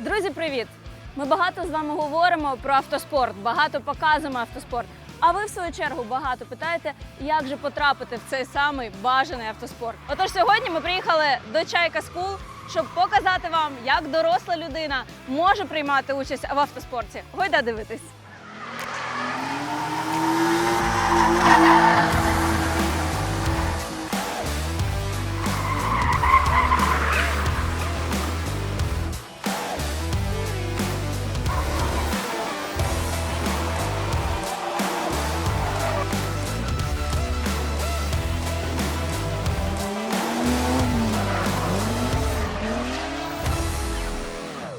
Друзі, привіт! Ми багато з вами говоримо про автоспорт, багато показуємо автоспорт. А ви, в свою чергу, багато питаєте, як же потрапити в цей самий бажаний автоспорт. Отож, сьогодні ми приїхали до Чайка Скул, щоб показати вам, як доросла людина може приймати участь в автоспорті. Гойда дивитись.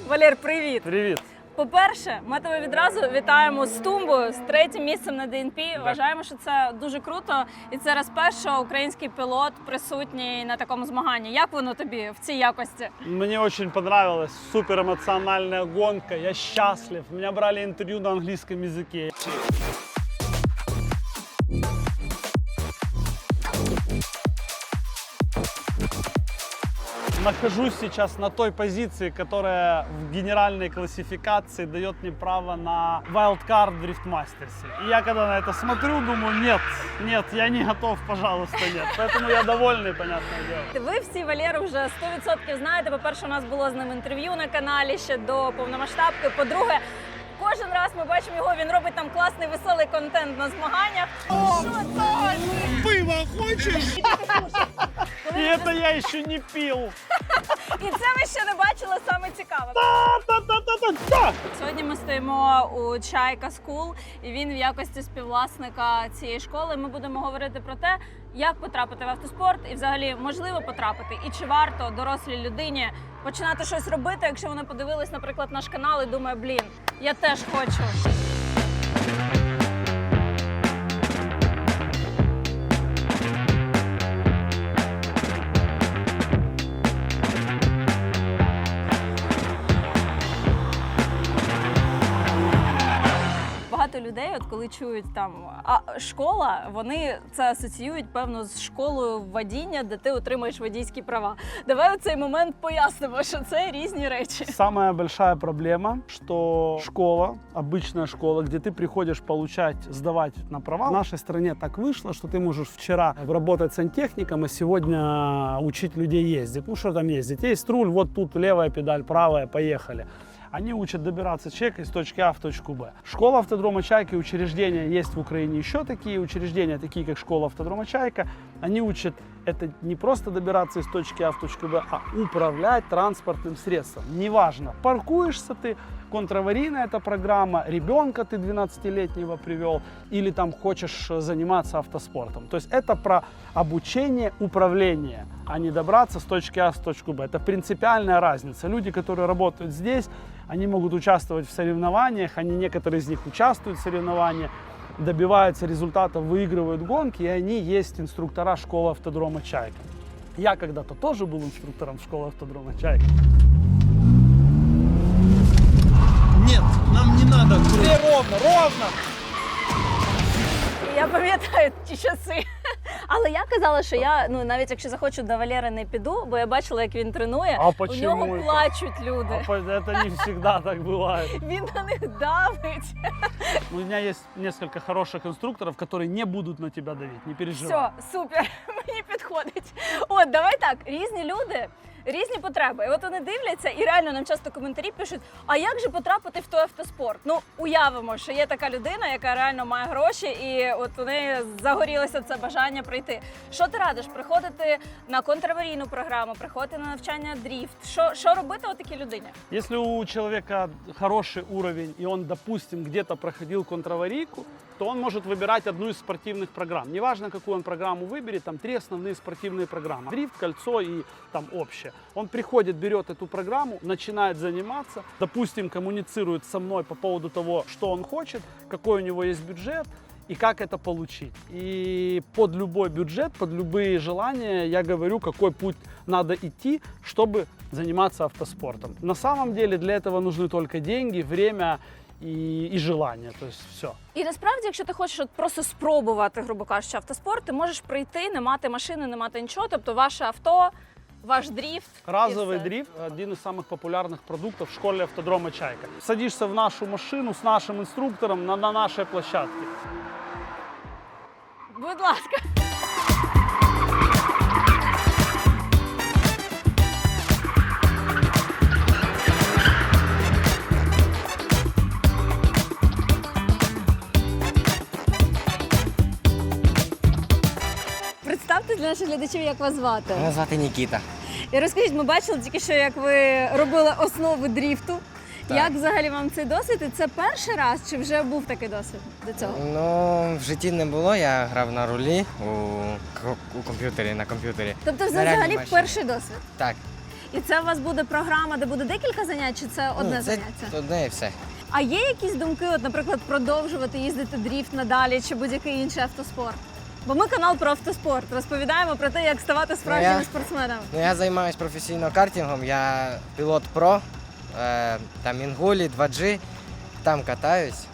Валер, привіт! Привіт. По-перше, ми тебе відразу вітаємо з тумбою, з третім місцем на ДНП. Вважаємо, що це дуже круто, і це раз перше український пілот присутній на такому змаганні. Як воно тобі в цій якості? Мені очень понравилось. супер емоціональна гонка. Я щаслив. Меня брали інтерв'ю на англійському языке. Нахожусь сейчас на той позиции, которая в генеральной классификации дает мне право на wildcard в дрифтмастерсе. И я когда на это смотрю, думаю, нет, нет, я не готов, пожалуйста, нет. Поэтому я довольный, понятное дело. Ви всі Валеру вже 100% знаєте. По-перше, у нас було з ним інтерв'ю на каналі ще до повномасштабки. По-друге, кожен раз ми бачимо його. Він робить там класний веселий контент на змаганнях. Що це? Пиво хочешь? Ви это я еще не пил. І це ви ще не бачили саме цікаве. Та-та-та-та-та! Сьогодні ми стоїмо у Чайка Скул, і він в якості співвласника цієї школи. Ми будемо говорити про те, як потрапити в автоспорт, і взагалі можливо потрапити, і чи варто дорослій людині починати щось робити, якщо вона подивилась, наприклад, наш канал і думає, блін, я теж хочу. людей, от коли чують там а школа, вони це асоціюють певно з школою водіння, де ти отримуєш водійські права. Давай у цей момент пояснимо, що це різні речі. Самая большая проблема, что школа, обычная школа, где ты приходишь получать, сдавать на права, в нашей стране так вышло, что ты можешь вчера работать сантехником, а сегодня учить людей ездить. Ну что там ездить? Есть руль, вот тут левая педаль, правая, поехали. Они учат добираться человека из точки А в точку Б. Школа автодрома «Чайка» и учреждения есть в Украине еще такие учреждения, такие как школа автодрома «Чайка». Они учат это не просто добираться из точки А в точку Б, а управлять транспортным средством. Неважно, паркуешься ты, контраварийная эта программа, ребенка ты 12-летнего привел, или там хочешь заниматься автоспортом. То есть это про обучение управления, а не добраться с точки А в точку Б. Это принципиальная разница. Люди, которые работают здесь, они могут участвовать в соревнованиях, они некоторые из них участвуют в соревнованиях, добиваются результатов, выигрывают гонки, и они есть инструктора школы автодрома «Чайка». Я когда-то тоже был инструктором школы автодрома «Чайка». Нет, нам не надо Все ровно, ровно! Я пам'ятаю ті часи. Але я казала, що я ну навіть якщо захочу до Валери не піду, бо я бачила, як він тренує. А у почему нього это? плачуть люди. А по- Это не всегда так бывает. Він на них давить. У меня есть несколько хороших инструкторов, которые не будут на тебя давить, не переживай. Все, супер, мені підходить. От, давай так, різні люди, різні потреби. І от вони дивляться, і реально нам часто коментарі пишуть: а як же потрапити в той автоспорт? Ну, уявимо, що є така людина, яка реально має гроші, і от у неї загорілося це бажання прийти. Що ти радиш? Приходити на контраварійну програму, приходити на навчання дріфт. Що, що робити от такій людині? Если у человека хороший уровень, и он, допустим, где-то проходил контраварийку, то он может выбирать одну из спортивных программ. Неважно, какую он программу выберет, там три основные спортивные программы. Дрифт, кольцо и там общее. Он приходит, берет эту программу, начинает заниматься, допустим, коммуницирует со мной по поводу того, что он хочет, какой у него есть бюджет, и как это получить. И под любой бюджет, под любые желания я говорю, какой путь надо идти, чтобы заниматься автоспортом. На самом деле для этого нужны только деньги, время и, и желание. То есть все. І насправді, якщо ти хочеш от просто спробувати, грубо кажучи, автоспорт, ти можеш прийти, не мати машини, не мати нічого. Тобто ваше авто ваш дріфт. і Разовый все. дрифт – один из самых популярных продуктов в школе автодрома «Чайка». Садишься в нашу машину с нашим инструктором на, на нашей площадке. Будь ласка. Для наших глядачів, як вас звати. Мене звати Нікіта. І розкажіть, ми бачили тільки що, як ви робили основи дріфту. Так. Як взагалі вам цей досвід? І це перший раз чи вже був такий досвід до цього? Ну, в житті не було, я грав на рулі у, у комп'ютері, на комп'ютері. Тобто, це взагалі машині. перший досвід. Так. І це у вас буде програма, де буде декілька занять, чи це одне ну, це заняття? одне і все. А є якісь думки, от, наприклад, продовжувати їздити дріфт надалі чи будь-який інший автоспорт? Бо ми канал про автоспорт розповідаємо про те, як ставати справжніми я- спортсменами. Ну, я займаюся професійно картингом, я пілот про, е, там Інгулі, 2G, там катаюсь.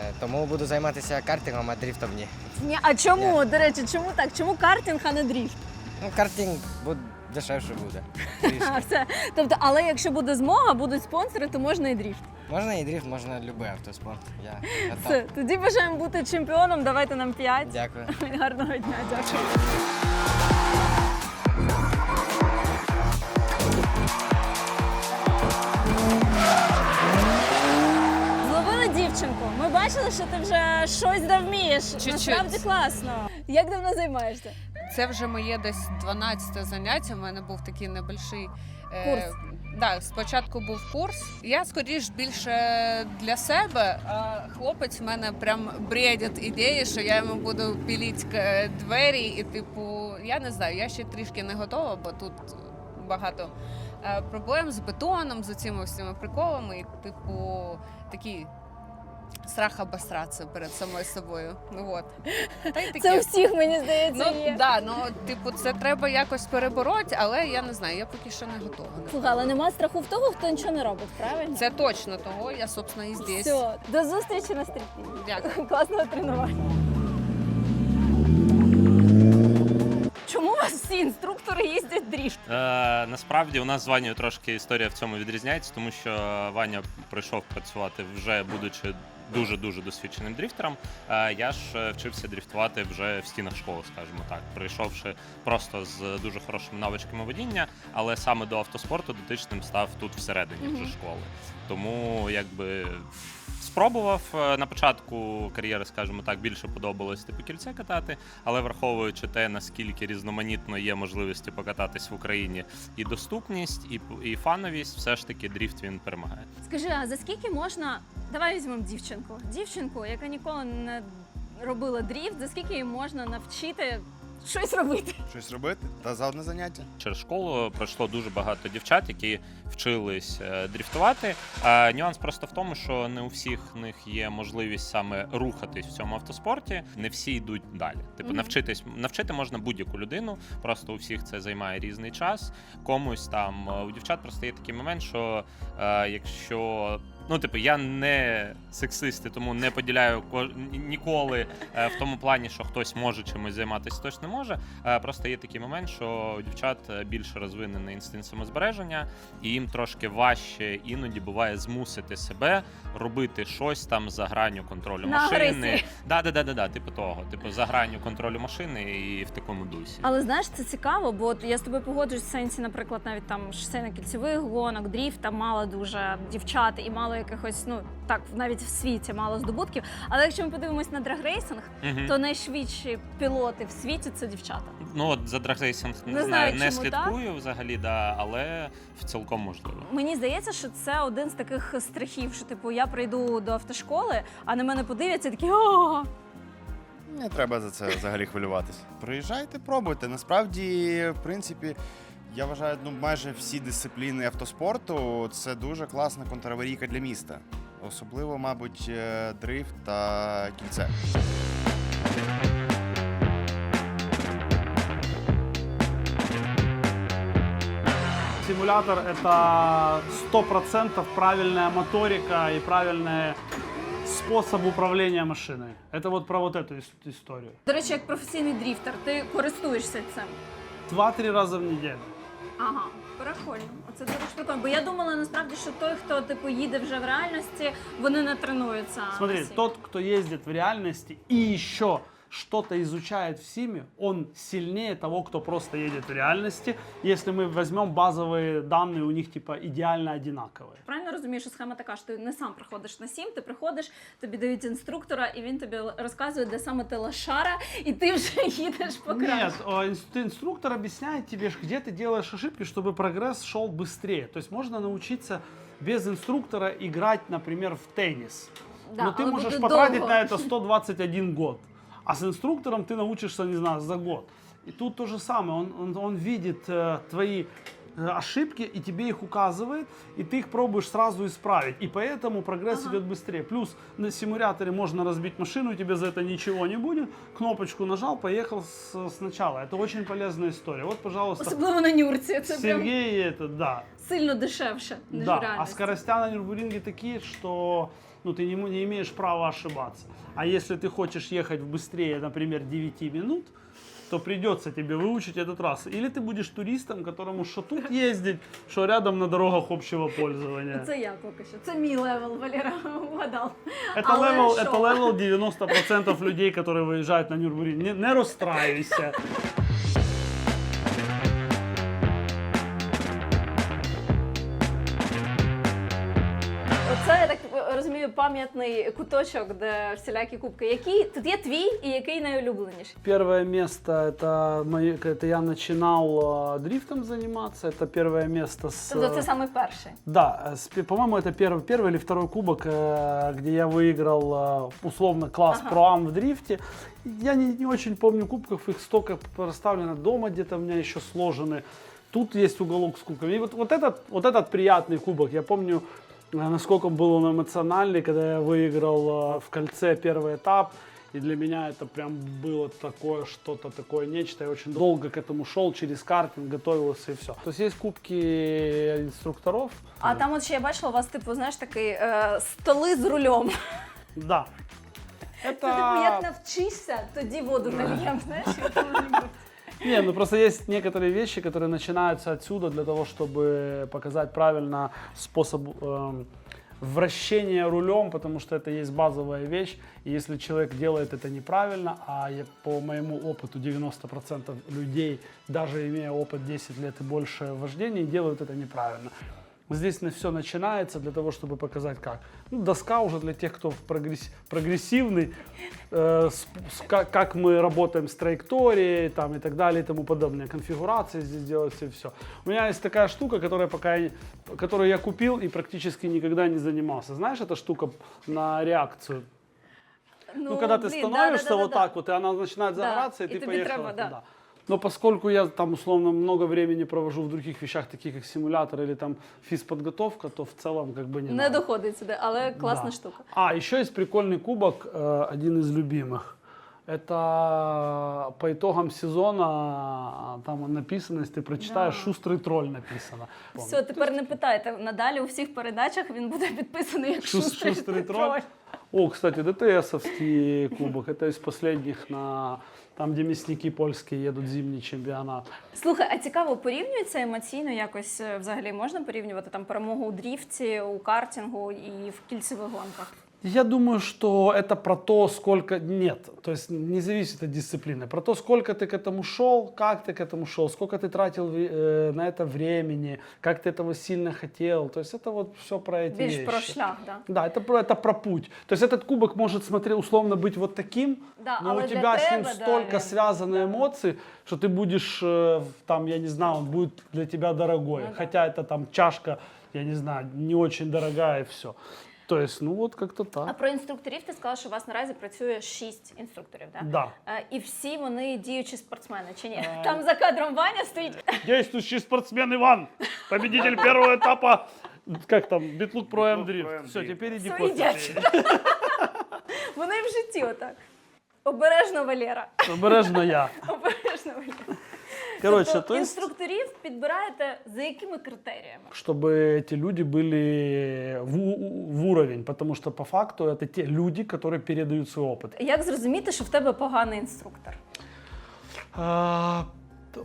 Е, тому буду займатися картингом, а дріфтом ні. Ні, а чому? До речі, чому так? Чому картинг, а не дріфт? Ну, картинг буде дешевше буде. А, Трішки. все. Тобто, але якщо буде змога, будуть спонсори, то можна і дріфт. Можна і дріфт, можна будь-який автоспорт. Я Все, тоді бажаємо бути чемпіоном. Давайте нам п'ять. Дякую. Гарного дня, дякую. Зловили дівчинку. Ми бачили, що ти вже щось да вмієш. Чуть-чуть. Насправді класно. Як давно займаєшся? Це вже моє десь 12 заняття. У мене був такий небольший е, Курс. Да, спочатку був курс. Я скоріш більше для себе. А хлопець в мене прям бредить ідеї, що я йому буду піліть е, двері, і типу, я не знаю, я ще трішки не готова, бо тут багато е, проблем з бетоном, з цими всіма приколами, і типу такі. Страх обосратися перед самою собою. Ну от. Та й таке. Це у всіх, мені здається, Ну є. да, ну типу, це треба якось перебороти, але я не знаю, я поки що не готова. Слухай, але нема страху в того, хто нічого не робить, правильно? Це точно того, я собственно і здесь. Все, до зустрічі на стрільці. Дякую. Класного тренування. Чому у вас всі інструктори їздять дріфт? Е, насправді у нас з Ванею трошки історія в цьому відрізняється, тому що Ваня прийшов працювати вже будучи дуже дуже досвідченим дріфтером. Е, я ж е, вчився дріфтувати вже в стінах школи, скажімо так, прийшовши просто з дуже хорошими навичками водіння, але саме до автоспорту дотичним став тут всередині вже школи. Тому якби. Спробував е, на початку кар'єри, скажімо так, більше подобалось типу кільце катати, але враховуючи те, наскільки різноманітно є можливості покататись в Україні і доступність, і, і фановість, все ж таки дріфт він перемагає. Скажи, а за скільки можна. Давай візьмемо дівчинку. Дівчинку, яка ніколи не робила дріфт, за скільки її можна навчити щось робити? Щось робити? Та за одне заняття. Через школу пройшло дуже багато дівчат, які вчились е, дріфтувати. А нюанс просто в тому, що не у всіх них є можливість саме рухатись в цьому автоспорті. Не всі йдуть далі. Типу, навчитись навчити можна будь-яку людину. Просто у всіх це займає різний час. Комусь там е, у дівчат просто є такий момент, що е, якщо Ну, типу, я не сексист, і тому не поділяю ко- ніколи е, в тому плані, що хтось може чимось займатися, хтось не може. Е, Просто є такий момент, що у дівчат е, більше розвинений інстинкт самозбереження, і їм трошки важче іноді буває змусити себе робити щось там за гранню контролю На машини. агресії. Да, да, да, да, да, типу того. Типу, за гранню контролю машини і в такому дусі. Але знаєш, це цікаво, бо от я з тобою погоджуюсь в сенсі, наприклад, навіть там шосейно-кільцевих гонок, дріфт, там мало дуже дівчат і мало якихось, ну так, навіть в світі мало здобутків. Але якщо ми подивимось на драгрейсинг, Мгм. то найшвидші пілоти в світі це дівчата. Ну от за драгрейсинг не, Не знаю, знаю, не чому слідкую взагалі, да, але в цілком можливо. Мені здається, що це один з таких страхів, що типу я прийду до автошколи, а на мене подивляться і такі о. Не треба за це взагалі хвилюватись. Приїжджайте, пробуйте. Насправді, в принципі, я вважаю, ну майже всі дисципліни автоспорту це дуже класна контраварійка для міста. Особливо, мабуть, е, дрифт та кільце. Симулятор – это 100% правильная моторика и правильный способ управления машиной. Это вот про вот эту ис- историю. До речі, як професійний дріфтер, ти користуєшся цим. Два-три раза в неделю. Ага, прикольно. Оце дуже прикольно. Бо я думала насправді, що той, хто типу їде вже в реальності, вони не тренуються. Смотри, на сім. тот, кто ездит в реальности и еще что-то изучает в СИМе, он сильнее того, кто просто едет в реальности. Если мы возьмем базовые данные, у них типа идеально одинаковые. Правильно розумію, що схема така, що ти не сам приходиш на сім, ти приходиш, тобі дають інструктора, і він тобі розказує, де саме ти лошара, і ти вже їдеш по Нет, краю. а, инс- инструктор объясняет тебе, ш- где ты делаешь ошибки, чтобы прогресс шел быстрее. То есть можно научиться без инструктора играть, например, в теннис. Да, Но ты але можешь буде потратить довго. на это 121 год. А с инструктором ты научишься, не знаю, за год. И тут то же самое. Он, он, он видит э, твои э, ошибки и тебе их указывает, и ты их пробуешь сразу исправить. И поэтому прогресс идет быстрее. Плюс на симуляторе можно разбить машину, тебе за это ничего не будет. Кнопочку нажал, поехал с- сначала. Это очень полезная история. Вот, пожалуйста, Особливо на Нюрці. Це прям Сергей это, да. сильно дешевше, ніж в Да, а реальності. скоростя на Нюрбуринге такие, что ну, ты не, мо- не имеешь права ошибаться. А если ты хочешь ехать быстрее, например, 9 минут, то придется тебе выучить этот раз. Или ты будешь туристом, которому что тут ездить, что рядом на дорогах общего пользования. Це я поки що. Це мій левел, Валера, угадав. Это Але левел, що? это левел 90% людей, которые выезжают на Нюрбуринг. Не, не расстраивайся. розумію, пам'ятний куточок, де всілякі кубки. Який тут є твій і який найулюбленіший? Первое место это, мои, это я начинал э, дрифтом заниматься. Это первое место с. Тобто це саме перший. Да, э, с пе- по-моему, это первый, первый или второй кубок, э, где я выиграл э, условно класс Ага. Pro-Am в дрифте. Я не, не очень помню кубков, их столько расставлено дома, где-то у меня еще сложены. Тут есть уголок с кубками. И вот, вот, этот, вот этот приятный кубок, я помню, э, насколько он был он эмоциональный, когда я выиграл э, в кольце первый этап. И для меня это прям было такое, что-то такое нечто. Я очень долго к этому шел, через картинг готовился и все. То есть есть кубки инструкторов. А там от ще я бачила у вас, типу, знаєш, такий е, столи з рулем. Да. Це типу, як навчишся, тоді воду нальєм, знаєш, і от воно ніби. Не, ну просто есть некоторые вещи, которые начинаются отсюда для того, чтобы показать правильно способ эм, вращения рулем, потому что это есть базовая вещь. И если человек делает это неправильно, а я, по моему опыту 90% людей, даже имея опыт 10 лет и больше вождения, делают это неправильно. Здесь на все начинается для того, чтобы показать как. Ну, доска уже для тех, кто прогресс- прогрессивный, э, с- с- как, как мы работаем с траекторией там, и так далее и тому подобное. Конфигурации здесь делается и все. У меня есть такая штука, которая пока я- которую я купил и практически никогда не занимался. Знаешь, эта штука на реакцию? Ну, когда ты блін, становишься да-да-да-да-да. вот так вот, и она начинает Да, загораться, и, и ты тебе поехала треба, да. туда. Но поскольку я там условно много времени провожу в других вещах, таких как симулятор или там физподготовка, то в целом как бы не, Не надо. доходить сюди, але класна Да. штука. А, еще есть прикольный кубок, э, один из любимых. Это по итогам сезона, там написано, если ты прочитаешь, Да. шустрый тролль написано. Все, тепер не питайте. Надалі у всіх передачах він буде підписаний як Шус- шустрий, шустрий троль. троль. О, кстати, ДТСовский кубок, это из последних на там, де місники польські їдуть зимній чемпіонат. Слухай, а цікаво, порівнюється емоційно якось е, взагалі можна порівнювати там перемогу у дріфті, у картингу і в кільцевих гонках? Я думаю, что это про то, сколько... Нет, то есть не зависит от дисциплины. Про то, сколько ты к этому шел, как ты к этому шел, сколько ты тратил э, на это времени, как ты этого сильно хотел. То есть это вот все про эти Більш вещи. про шлях, да. Да, это про, это про путь. То есть этот кубок может, смотри, условно быть вот таким, Да, но у для тебя с ним да, столько він- связаны да. эмоций, что ты будешь, э, там, я не знаю, он будет для тебя дорогой. Ну да. Хотя это там чашка, я не знаю, не очень дорогая и все. То есть, ну вот как-то так. А про інструкторів ти сказала, що у вас наразі працює шість інструкторів, да? Да. Е, І всі вони діючі спортсмени, чи ні? Е. Там за кадром Ваня стоїть. Действующий спортсмен Иван, победитель первого этапа, как там, Битлук Про М Дрифт. Все, теперь иди кофе Стоїть. пей. Вони в житті отак. Обережно Валера. Обережно я. Обережно Валера. Короче, тобто то есть, інструкторів підбираєте за якими критеріями? чтобы эти люди были в, у- в уровень, потому что по факту это те люди, которые передают свой опыт. Як зрозуміти, що в тебе поганий інструктор? А,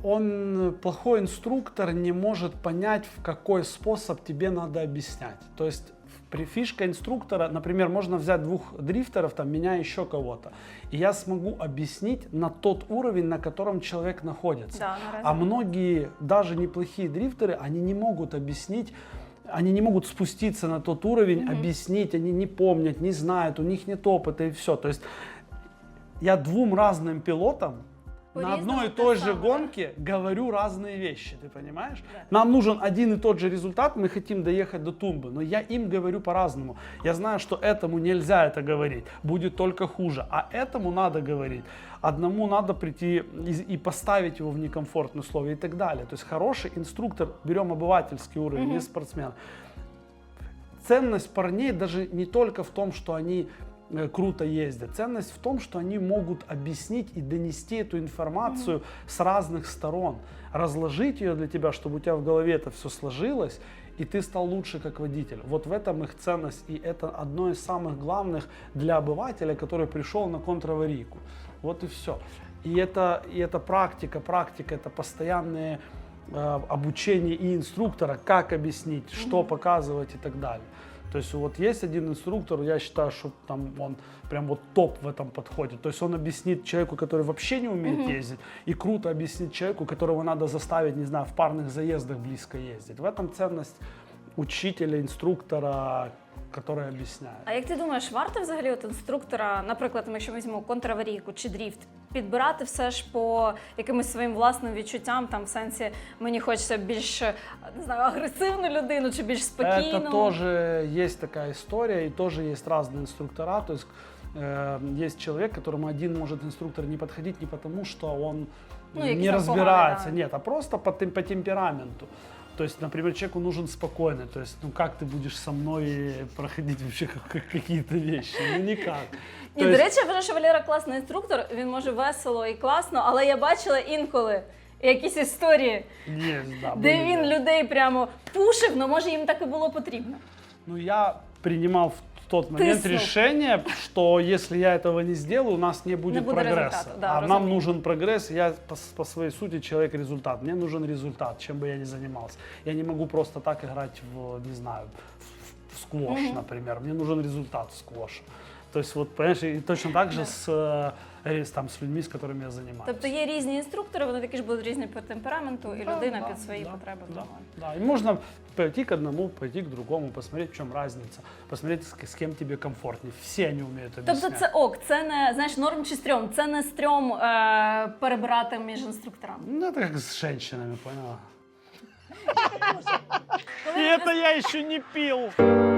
он, плохой инструктор, не может понять, в какой способ тебе надо объяснять. То есть в- при фишка инструктора, например, можно взять двух дрифтеров, там, меня еще кого-то, и я смогу объяснить на тот уровень, на котором человек находится. Да. А многие, даже неплохие дрифтеры, они не могут объяснить, они не могут спуститься на тот уровень, объяснить, они не помнят, не знают, у них нет опыта и все. То есть я двум разным пилотам на одной и той же саме, да? гонке говорю разные вещи, ты понимаешь? Нам нужен один и тот же результат, мы хотим доехать до тумбы, но я им говорю по-разному. Я знаю, что этому нельзя это говорить, будет только хуже, а этому надо говорить. Одному надо прийти и, и поставить его в некомфортные условия и так далее. То есть хороший инструктор, берем обывательский уровень, не спортсмен, ценность парней даже не только в том, что они круто ездят. Ценность в том, что они могут объяснить и донести эту информацию с разных сторон, разложить ее для тебя, чтобы у тебя в голове это все сложилось, и ты стал лучше как водитель. Вот в этом их ценность, и это одно из самых главных для обывателя, который пришел на контраварийку. Вот и все. И это, и это практика, практика, это постоянные э, обучение и инструктора, как объяснить, что показывать и так далее. То есть вот есть один инструктор, я считаю, что там он прям вот топ в этом подходе. То есть он объяснит человеку, который вообще не умеет ездить, и круто объяснит человеку, которого надо заставить, не знаю, в парных заездах близко ездить. В этом ценность учителя, инструктора, который объясняет. А як ти думаєш, варто взагалі от інструктора, наприклад, якщо ми візьмемо контраварійку чи дріфт, підбирати все ж по якимось своїм власним відчуттям, там в сенсі мені хочеться більш не знаю, агресивну людину чи більш спокійну? Это тоже есть такая история, и тоже есть разные инструктора. То есть э, есть человек, которому один может инструктор не подходить не потому, что он Ну, не якийсь там разбирается, поганий, да. нет, а просто по, тем- по темпераменту. То есть, например, человеку нужен спокойный. То есть, ну как ты будешь со мной проходить вообще как- как какие-то вещи? Ну никак. Ні, То до есть- речі, я вважаю, що Валера класний інструктор, він може весело і класно, але я бачила інколи якісь історії, Есть, да, де были, він да. людей прямо пушив, ну може їм так і було потрібно. Ну, я принимал в тот момент Тыснул. решение, что если я этого не сделаю, у нас не будет будет прогресса. результата, да, а нам разумею. нужен прогресс. Я по, с- по своей сути человек результат. Мне нужен результат, чем бы я ни занимался. Я не могу просто так играть в, не знаю, в, в сквош, например. Мне нужен результат в сквоше. То есть вот, понимаешь, и точно так же с, э, э, с, там, с людьми, с которыми я занимаюсь. Тобто є різні інструктори, вони таки ж будуть різні по темпераменту, і Да, людина да, під свої да, потреби Да, думає. да. И можно пойти к одному, пойти к другому, посмотреть, в чем разница, посмотреть, с, с кем тебе комфортнее. Все они умеют объяснять. Тобто це ок, це не знаєш норм чи стрьом, це не стрьом е, перебирати між інструкторами. Ну, это как с женщинами, поняла? И это я еще не пил.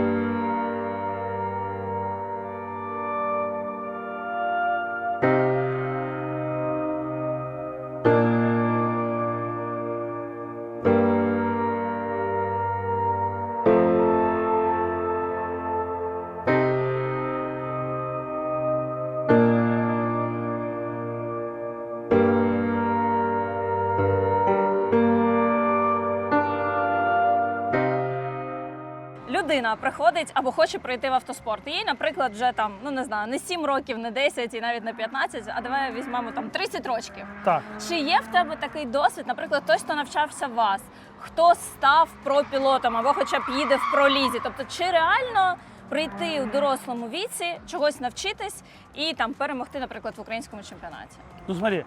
Людина приходить або хоче пройти в автоспорт. Їй, наприклад, вже там, ну не знаю, не 7 років, не 10 і навіть не 15, а давай візьмемо там 30 років. Так, Чи є в тебе такий досвід, наприклад, хтось, хто навчався вас, хто став пропілотом або хоча б їде в пролізі? Тобто, чи реально прийти у дорослому віці, чогось навчитись і там перемогти, наприклад, в українському чемпіонаті? ну смотри,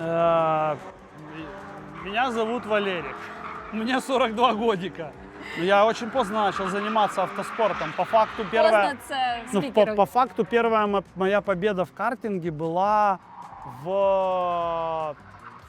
э, меня зовут Валерий, мне 42 годика. Но Я очень поздно начал заниматься автоспортом. По факту первая... Поздно це Ну, скільки по, років? по факту первая мо- моя победа в картинге была в,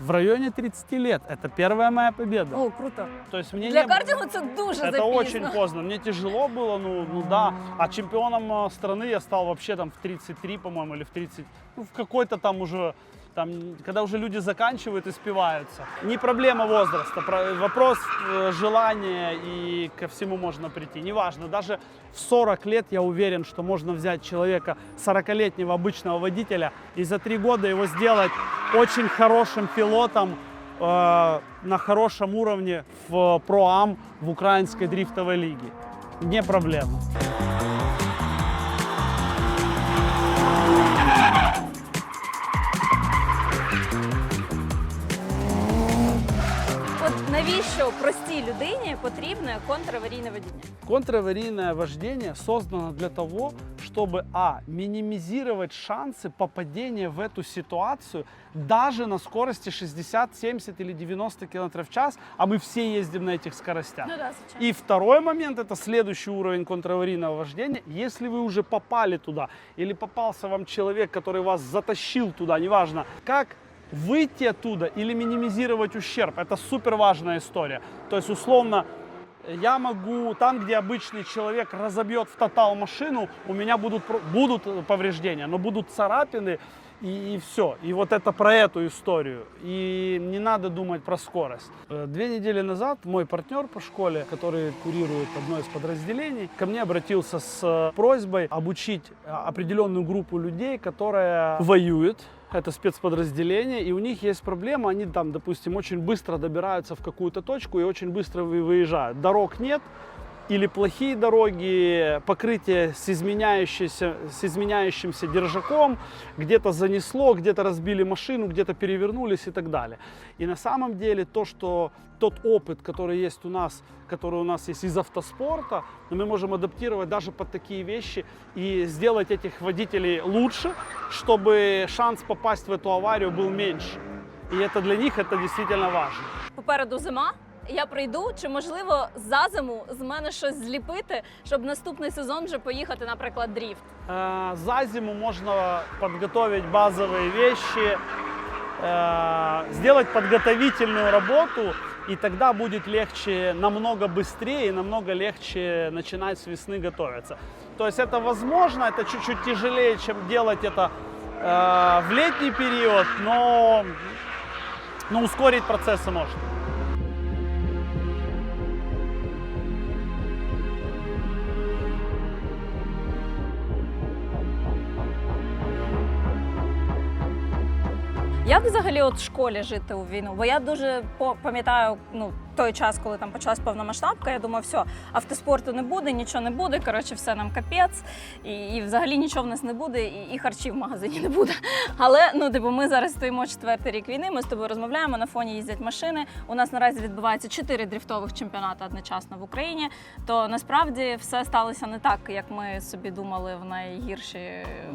в районе 30 лет. Это первая моя победа. О, круто. То есть мне Для не- картингу це дуже Это запізно. очень поздно. Мне тяжело было, ну, ну да. А чемпионом э, страны я стал вообще там в 33, по-моему, или в 30. Ну, в какой-то там уже, там, когда уже люди заканчивают и спиваются. Не проблема возраста, про- вопрос э, желания и ко всему можно прийти. Неважно, даже в 40 лет я уверен, что можно взять человека, 40-летнего обычного водителя, и за три года его сделать очень хорошим пилотом, э, на хорошем уровне в Про-Ам в украинской дрифтовой лиге. Не проблема. навіщо простій людині потрібне контраварійне водіння? Контраварийное вождение создано для того, чтобы а. минимизировать шансы попадения в эту ситуацию даже на скорости 60, 70 или 90 км в час, а мы все ездим на этих скоростях. Ну да, звичайно. И второй момент, это следующий уровень контраварийного вождения. Если вы уже попали туда или попался вам человек, который вас затащил туда, неважно, как выйти оттуда или минимизировать ущерб, это супер важная история. То есть, условно, я могу, там, где обычный человек разобьет в тотал машину, у меня будут, будут повреждения, но будут царапины и, все. И вот это про эту историю. И не надо думать про скорость. Э, Две недели назад мой партнер по школе, который курирует одно из подразделений, ко мне обратился с э, просьбой обучить э, определенную группу людей, которая воюет это спецподразделение, и у них есть проблема, они там, допустим, очень быстро добираются в какую-то точку и очень быстро вы- выезжают. Дорог нет, или плохие дороги, покрытие с, изменяющейся, с изменяющимся держаком, где-то занесло, где-то разбили машину, где-то перевернулись и так далее. И на самом деле то, что тот опыт, который есть у нас, который у нас есть из автоспорта, мы можем адаптировать даже под такие вещи и сделать этих водителей лучше, чтобы шанс попасть в эту аварию был меньше. И это для них это действительно важно. Попереду зима. Я прийду, чи можливо за зиму з мене щось зліпити, щоб наступний сезон вже поїхати, наприклад, дріфт. Э, За зиму можно подготовить базовые вещи, э, сделать подготовительную работу, и тогда будет легче, намного быстрее и намного легче начинать с весны готовиться. То есть это возможно, это чуть-чуть тяжелее, чем делать это э, в летний период, но, но ускорить процессы можно. Як взагалі от в школі жити у війну? Бо я дуже пам'ятаю ну, той час, коли там почалась повномасштабка, я думаю, все, автоспорту не буде, нічого не буде. Коротше, все нам капець, і, і взагалі нічого в нас не буде, і, і харчів в магазині не буде. Але ну, типу, ми зараз стоїмо четвертий рік війни. Ми з тобою розмовляємо. На фоні їздять машини. У нас наразі відбувається чотири дріфтових чемпіонати одночасно в Україні. То насправді все сталося не так, як ми собі думали в найгірші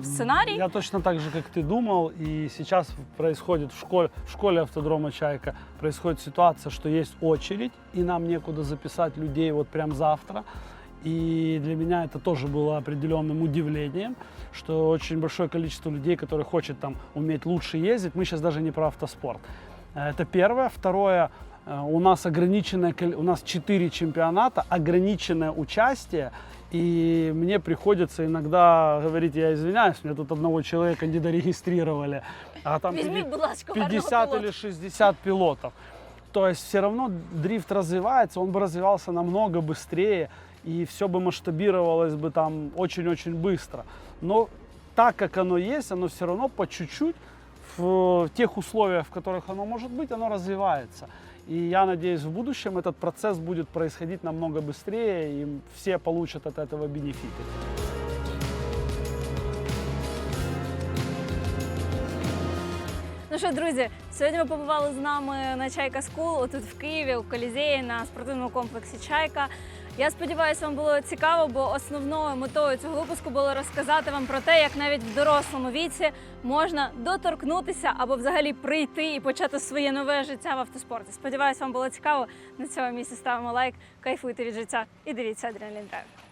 сценарії. Я точно так же, как ты думал, и сейчас происходит в школе, в школе автодрома «Чайка» происходит ситуация, что есть очередь, и нам некуда записать людей вот прям завтра. И для меня это тоже было определенным удивлением, что очень большое количество людей, которые хочет там уметь лучше ездить. Мы сейчас даже не про автоспорт. Э, Это первое. Второе, э, у нас ограниченное, кол- у нас четыре чемпионата, ограниченное участие. И мне приходится иногда говорить, я извиняюсь, мне тут одного человека не дорегистрировали, а там Візьміть, будь ласка, гарного 50 пілота. или 60 пилотов. То есть все равно дрифт развивается, он бы развивался намного быстрее, и все бы масштабировалось бы там очень-очень быстро. Но так как оно есть, оно все равно по чуть-чуть в тех условиях, в которых оно может быть, оно развивается. И я надеюсь, в будущем этот процесс будет происходить намного быстрее, и все получат от этого бенефиты. Ну що, друзі, сьогодні ви побували з нами на Чайка Скул, отут в Києві, у Колізеї, на спортивному комплексі Чайка. Я сподіваюся, вам було цікаво, бо основною метою цього випуску було розказати вам про те, як навіть в дорослому віці можна доторкнутися або взагалі прийти і почати своє нове життя в автоспорті. Сподіваюся, вам було цікаво. На цьому місці ставимо лайк, кайфуйте від життя і дивіться Драйв.